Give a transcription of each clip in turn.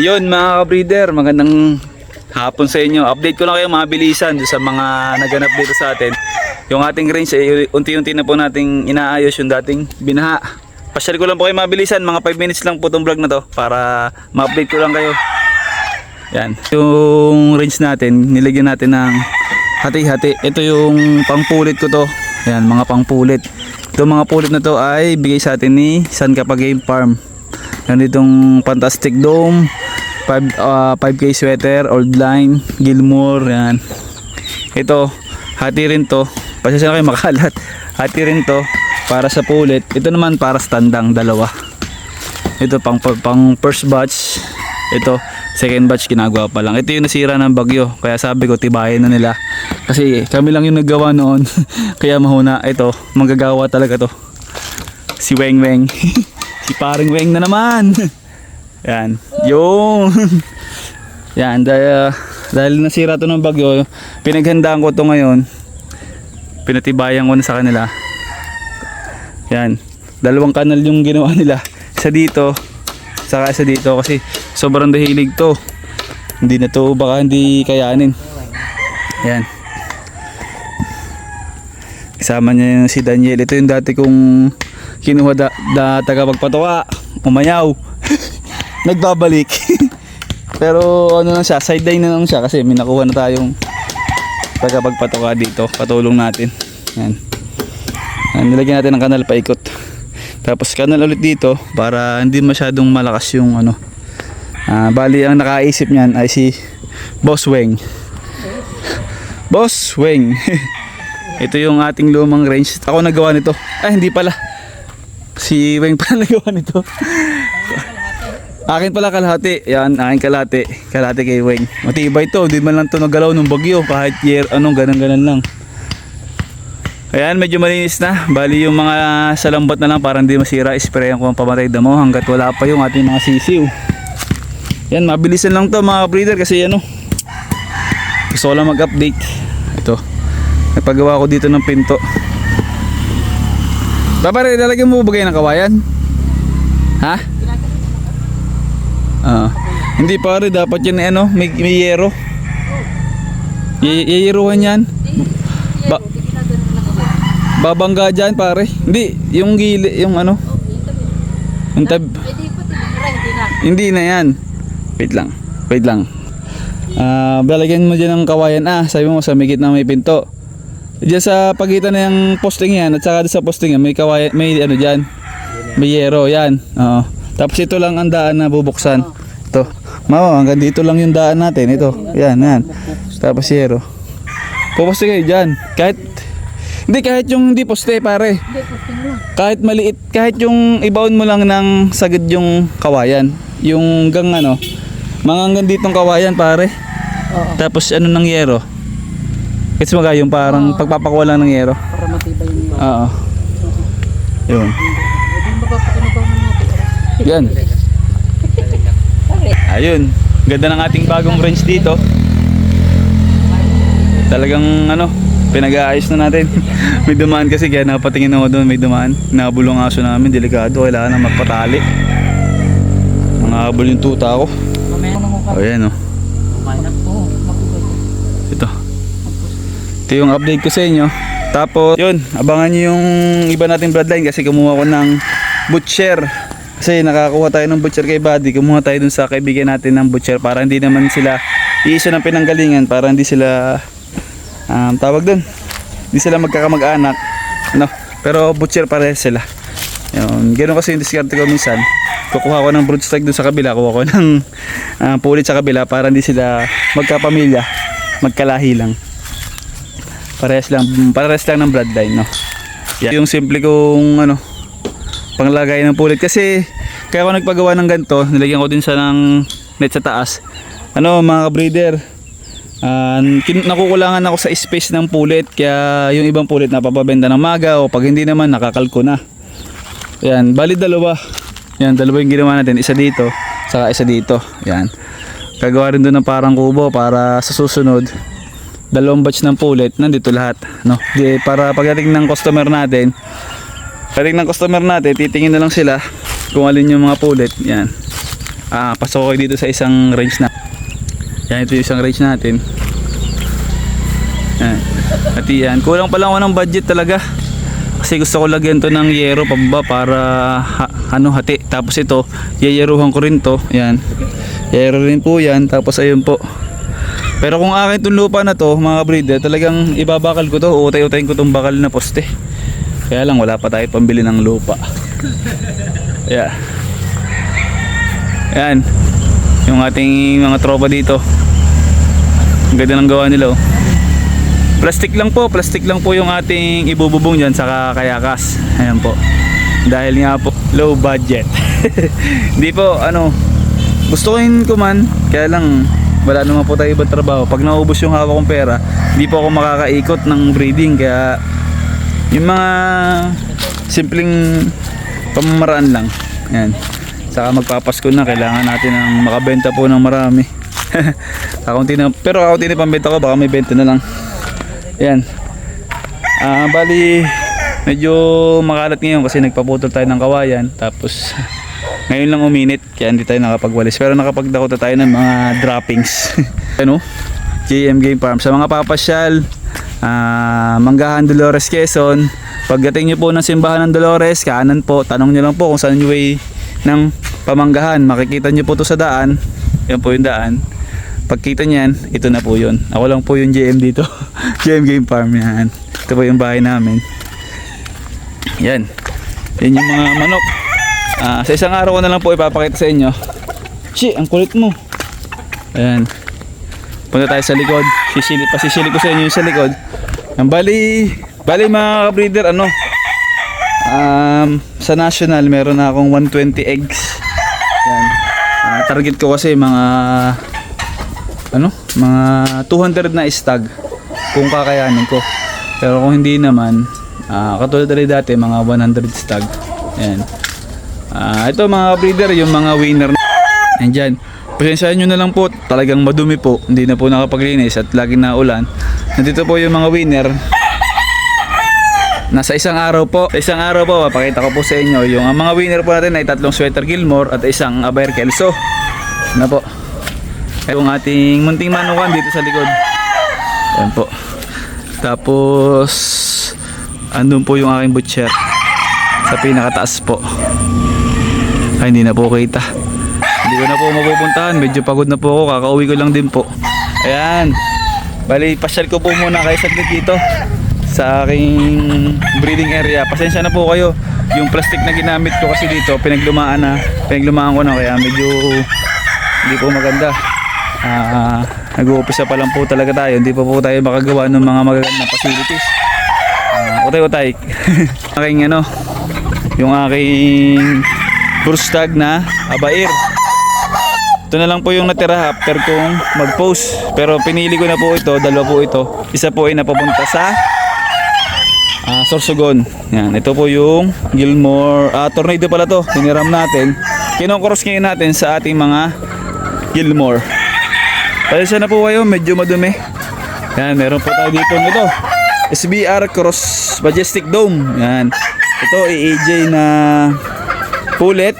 Ayun mga ka-breeder, magandang hapon sa inyo. Update ko lang kayo mga bilisan sa mga naganap dito sa atin. Yung ating range ay unti-unti na po nating inaayos yung dating binaha. Pasyal ko lang po kayo mga bilisan, mga 5 minutes lang po itong vlog na to para ma-update ko lang kayo. Yan. Yung range natin, nilagyan natin ng hati-hati. Ito yung pangpulit ko to. Yan, mga pangpulit. Ito mga pulit na to ay bigay sa atin ni San Capa Game Farm. Yan itong Fantastic Dome, 5, ah, 5K sweater, Old Line, Gilmore, yan. Ito, hati rin to. Pasensya na kayo makalat. Hati rin to para sa pulit. Ito naman para sa tandang dalawa. Ito pang, pang first batch. Ito, second batch ginagawa pa lang. Ito yung nasira ng bagyo. Kaya sabi ko, tibayin na nila. Kasi kami lang yung naggawa noon. Kaya mahuna. Ito, manggagawa talaga to. Si Weng Weng. si paring Weng na naman. Yan. Yung. Yan. Dahil, dahil nasira to ng bagyo, pinaghandaan ko to ngayon. Pinatibayan ko na sa kanila. Yan. Dalawang kanal yung ginawa nila. Isa dito, saka isa dito kasi sobrang dahilig to. Hindi na to baka hindi kayanin. Yan. Kasama niya yung si Daniel. Ito yung dati kong kinuha da, da tagapagpatuwa. Umayaw. Nagbabalik. Pero ano lang siya, sideline na lang siya kasi may nakuha na tayong tagapagpatuwa dito. Patulong natin. Yan. Yan, nilagyan natin ng kanal paikot. Tapos kanal ulit dito para hindi masyadong malakas yung ano. Ah, bali ang nakaisip niyan ay si Boss Weng. Boss Weng. Ito yung ating lumang range. Ako nagawa nito. Ay, hindi pala. Si Weng pala nagawa nito. Akin pala kalahati. Yan, akin kalahati. Kalahati kay Weng. Matibay to. Hindi man lang to nagalaw ng bagyo. Kahit year, anong ganun-ganun lang. Ayan, medyo malinis na. Bali yung mga salambat na lang para hindi masira. Sprayan ko ang pamatay damo hanggat wala pa yung ating mga sisiw. Yan, mabilisan lang to mga breeder kasi ano. Gusto ko lang mag-update. Ito. Nagpagawa ko dito ng pinto. Babare, lalagyan mo ba kayo ng kawayan? Ha? Ah. hindi pare, dapat yan ano, may, may yero. Y- yeyeruhan yan. Ba- babangga dyan pare. Hindi, yung gili, yung ano. Yung tab, Hindi na. na yan. Wait lang. Wait lang. Ah, lalagyan mo dyan ng kawayan. Ah, sabi mo sa may gitna may pinto. Diyan sa pagitan ng posting yan at saka sa posting yan, may kawayan, may ano diyan. May yero yan. Oo. Tapos ito lang ang daan na bubuksan. Ito. Mama, hanggang dito lang yung daan natin. Ito. Yan, yan. Tapos yero. Puposte kayo dyan. Kahit, hindi kahit yung hindi poste pare. Hindi, lang. Kahit maliit, kahit yung ibaon mo lang ng sagad yung kawayan. Yung gang ano, mga hanggang ditong kawayan pare. Oo. Tapos ano ng yero. Kasi mga yung parang pagpapakuha lang ng yero. Para matibay yung Oo. Yun. Hindi. Yan. Ayun. Ganda ng ating bagong range dito. Talagang ano, pinag-aayos na natin. may dumaan kasi kaya napatingin ako doon, may dumaan. Nabulong aso namin, delikado, kailangan na magpatali. Mga habol yung tuta ko. O yan o. Ito. Ito yung update ko sa inyo. Tapos, yun, abangan nyo yung iba nating bloodline kasi kumuha ko ng butcher. Kasi nakakuha tayo ng butcher kay Buddy. Kumuha tayo dun sa kaibigan natin ng butcher para hindi naman sila iisa ng pinanggalingan para hindi sila um, tawag dun. Hindi sila magkakamag-anak. No? Pero butcher parehas sila. Yun, ganun kasi yung diskarte ko minsan. Kukuha ko ng broodstrike dun sa kabila, kuha ko ng ah, pulit sa kabila para hindi sila magkapamilya, magkalahi lang. Parehas lang, parehas lang ng bloodline, no. Yan. Yung simple kong ano, panglagay ng pulit kasi kaya ako nagpagawa ng ganito, nilagyan ko din sa ng net sa taas. Ano mga breeder, Ah, kin- nakukulangan ako sa space ng pulit kaya yung ibang pulit napapabenta ng maga o pag hindi naman nakakalko na. Yan, bali dalawa. Yan, dalawa yung ginawa natin. Isa dito, saka isa dito. Yan. Gagawa rin doon ng parang kubo para sa susunod. Dalawang batch ng pulit, nandito lahat. No? Di, para pagdating ng customer natin, pagdating ng customer natin, titingin na lang sila kung alin yung mga pulit. Yan. ah, pasok ako dito sa isang range na. Yan, ito yung isang range natin. Yan. At yan, kulang pa lang ako ng budget talaga. Kasi gusto ko lagyan to ng yero pababa para ha- ano hati. Tapos ito, yeyeruhan ko rin to. Yan. Yero rin po yan. Tapos ayun po. Pero kung akin itong lupa na to, mga breeder, talagang ibabakal ko to. Utay-utayin ko tong bakal na poste. Kaya lang wala pa tayo pambili ng lupa. Yeah. Yan. Yung ating mga tropa dito. Ang ganda ng gawa nila oh. Plastic lang po, plastic lang po yung ating ibububong dyan sa kayakas. Ayan po. Dahil nga po, low budget. Hindi po, ano, gusto ko kuman, kaya lang wala naman po tayo ibang trabaho. Pag naubos yung hawak kong pera, hindi po ako makakaikot ng breeding. Kaya yung mga simpleng pamamaraan lang. Yan. Saka magpapasko na, kailangan natin ng makabenta po ng marami. kakunti na, pero kakunti na pambenta ko, baka may benta na lang. Yan. Ah, bali medyo makalat ngayon kasi nagpaputol tayo ng kawayan tapos ngayon lang uminit kaya hindi tayo nakapagwalis pero nakapagdako na tayo ng mga droppings. ano? JM Game Farm sa mga papasyal ah, Manggahan Dolores Quezon pagdating nyo po ng simbahan ng Dolores kanan po tanong nyo lang po kung saan yung way ng pamanggahan makikita nyo po to sa daan yan po yung daan pagkita niyan, ito na po yun. Ako lang po yung JM dito. JM Game Farm yan. Ito po yung bahay namin. Yan. Yan yung mga manok. Ah, sa isang araw ko na lang po ipapakita sa inyo. Chi, ang kulit mo. Ayan. Punta tayo sa likod. Sisili, pasisili ko sa inyo yung sa likod. Ang bali, bali mga breeder ano, um, sa national meron na akong 120 eggs. Yan. Ah, target ko kasi mga ano, mga 200 na stag kung kakayanin ko. Pero kung hindi naman, ah, katulad rin dati, mga 100 stag. Ayan. Ah, ito mga breeder, yung mga winner. Ayan. Pasensyahan nyo na lang po, talagang madumi po. Hindi na po nakapaglinis at laging naulan. Nandito po yung mga winner. Nasa isang araw po, sa isang araw po, papakita ko po sa inyo. Yung ang mga winner po natin ay tatlong sweater Gilmore at isang Abayer Kelso. Ano po? yung ating munting manukan dito sa likod. Yan po. Tapos andun po yung aking butcher sa pinakataas po. Ay hindi na po kita. Hindi ko na po mapupuntahan. Medyo pagod na po ako. Kakauwi ko lang din po. Ayan. Bali, pasyal ko po muna kayo saglit dito sa aking breeding area. Pasensya na po kayo. Yung plastic na ginamit ko kasi dito, pinaglumaan na. Pinaglumaan ko na kaya medyo hindi po maganda. Ah, nag-uumpisa pa lang po talaga tayo. Hindi pa po tayo makagawa ng mga magagandang facilities. Ah, utay utay. aking ano, yung aking brustag na abair. Ito na lang po yung natira after kong mag-post. Pero pinili ko na po ito, dalawa po ito. Isa po ay napapunta sa ah, Sorsogon. Yan, ito po yung Gilmore, ah, tornado pala to. Hiniram natin. Kinokross ngayon natin sa ating mga Gilmore. Pasensya na po kayo, medyo madumi. Yan, meron po tayo dito nito. SBR Cross Majestic Dome. Yan. Ito AJ na pulet.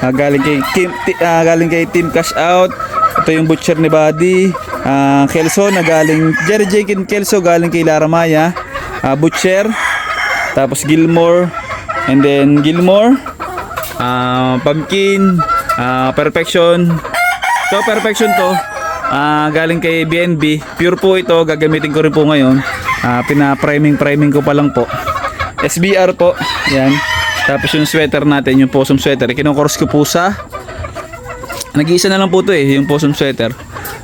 Ah, galing kay Kim, ah, galing kay Team Cash Out. Ito yung butcher ni Buddy. Ah, Kelso na galing Jerry Jenkins Kelso galing kay Lara Maya. Ah, butcher. Tapos Gilmore. And then Gilmore. Ah, Pumpkin. Ah, Perfection. To Perfection to. Ah, galing kay BNB. Pure po ito, gagamitin ko rin po ngayon. Ah, pina-priming priming ko pa lang po. SBR po. Yan. Tapos yung sweater natin, yung possum sweater, kinokors ko po sa Nag-iisa na lang po to eh, yung possum sweater.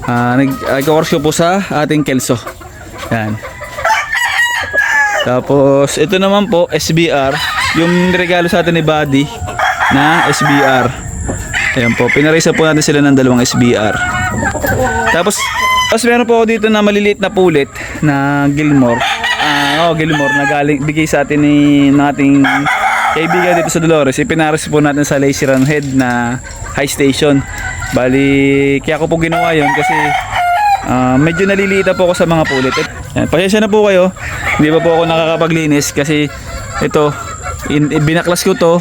Ah, nag uh, ko po sa ating Kelso. Yan. Tapos ito naman po SBR, yung regalo sa atin ni Buddy na SBR. Ayan po, pinarisa po natin sila ng dalawang SBR. Tapos, tapos meron po dito na maliliit na pulit na Gilmore. Ah, oh, Gilmore na galing bigay sa atin ni nating kaibigan dito sa Dolores. Ipinaris po natin sa Lazy Run Head na high station. Bali, kaya ko po ginawa 'yon kasi ah, medyo naliliit po ako sa mga pulit. Yan, pasensya na po kayo. Hindi pa po ako nakakapaglinis kasi ito in, binaklas ko to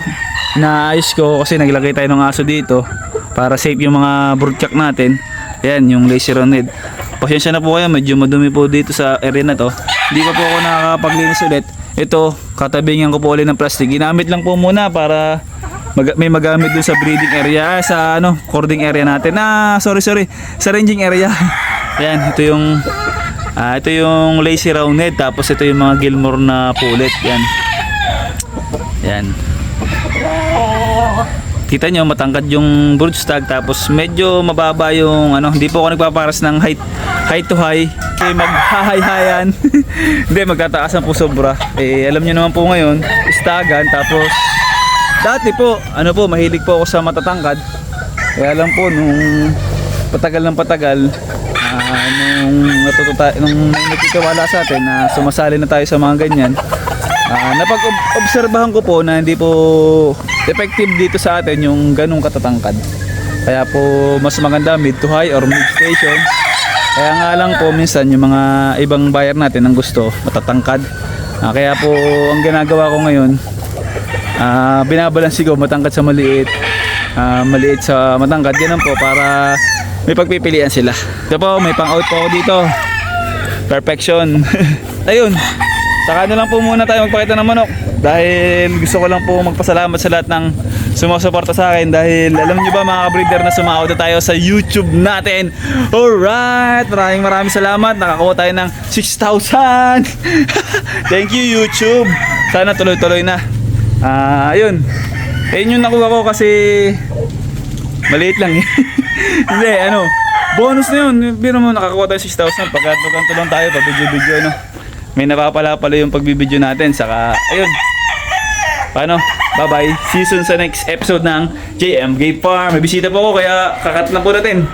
naayos ko kasi naglagay tayo ng aso dito para safe yung mga broodcock natin. Ayan, yung laser on head. Pasensya na po kayo, medyo madumi po dito sa area na to. Hindi pa po ako nakakapaglinis ulit. Ito, katabingan ko po ulit ng plastic. Ginamit lang po muna para mag- may magamit dun sa breeding area, ah, sa ano, cording area natin. Ah, sorry, sorry, sa ranging area. Ayan, ito yung ah, ito yung lazy round head tapos ito yung mga Gilmore na pullet. Yan. Yan. Kita nyo, matangkad yung broodstag tapos medyo mababa yung ano, hindi po ako nagpaparas ng height, height to high. Kasi maghahay-hayan. hindi, magtataasan po sobra. Eh, alam nyo naman po ngayon, stagan tapos dati po, ano po, mahilig po ako sa matatangkad. Kaya lang po, nung patagal ng patagal, ah, nung natututa, nung nagtitiwala sa atin na sumasali na tayo sa mga ganyan, Ah, napag-obserbahan ko po na hindi po effective dito sa atin yung ganong katatangkad. Kaya po mas maganda mid to high or mid station. Kaya nga lang po minsan yung mga ibang buyer natin ang gusto matatangkad. Ah, kaya po ang ginagawa ko ngayon, ah binabalansi ko matangkad sa maliit, ah, maliit sa matangkad. Ganun po para may pagpipilian sila. Ito po, may pang out po ako dito. Perfection. Ayun. Saka na lang po muna tayo magpakita ng manok dahil gusto ko lang po magpasalamat sa lahat ng sumusuporta sa akin dahil alam nyo ba mga breeder na sumahod na tayo sa YouTube natin. Alright! Maraming maraming salamat. Nakakuha tayo ng 6,000. Thank you YouTube. Sana tuloy-tuloy na. Ah, ayun. Ayun yung nakuha ko kasi maliit lang eh. Hindi, ano. Bonus na yun. Biro mo, nakakuha tayo 6,000. Pagka tulong tayo, pa video-video, no. May napapala pala yung pagbibideo natin. Saka, ayun. Paano? Bye-bye. See you soon sa next episode ng JM Gay Farm. May bisita po ako, kaya kakat lang po natin.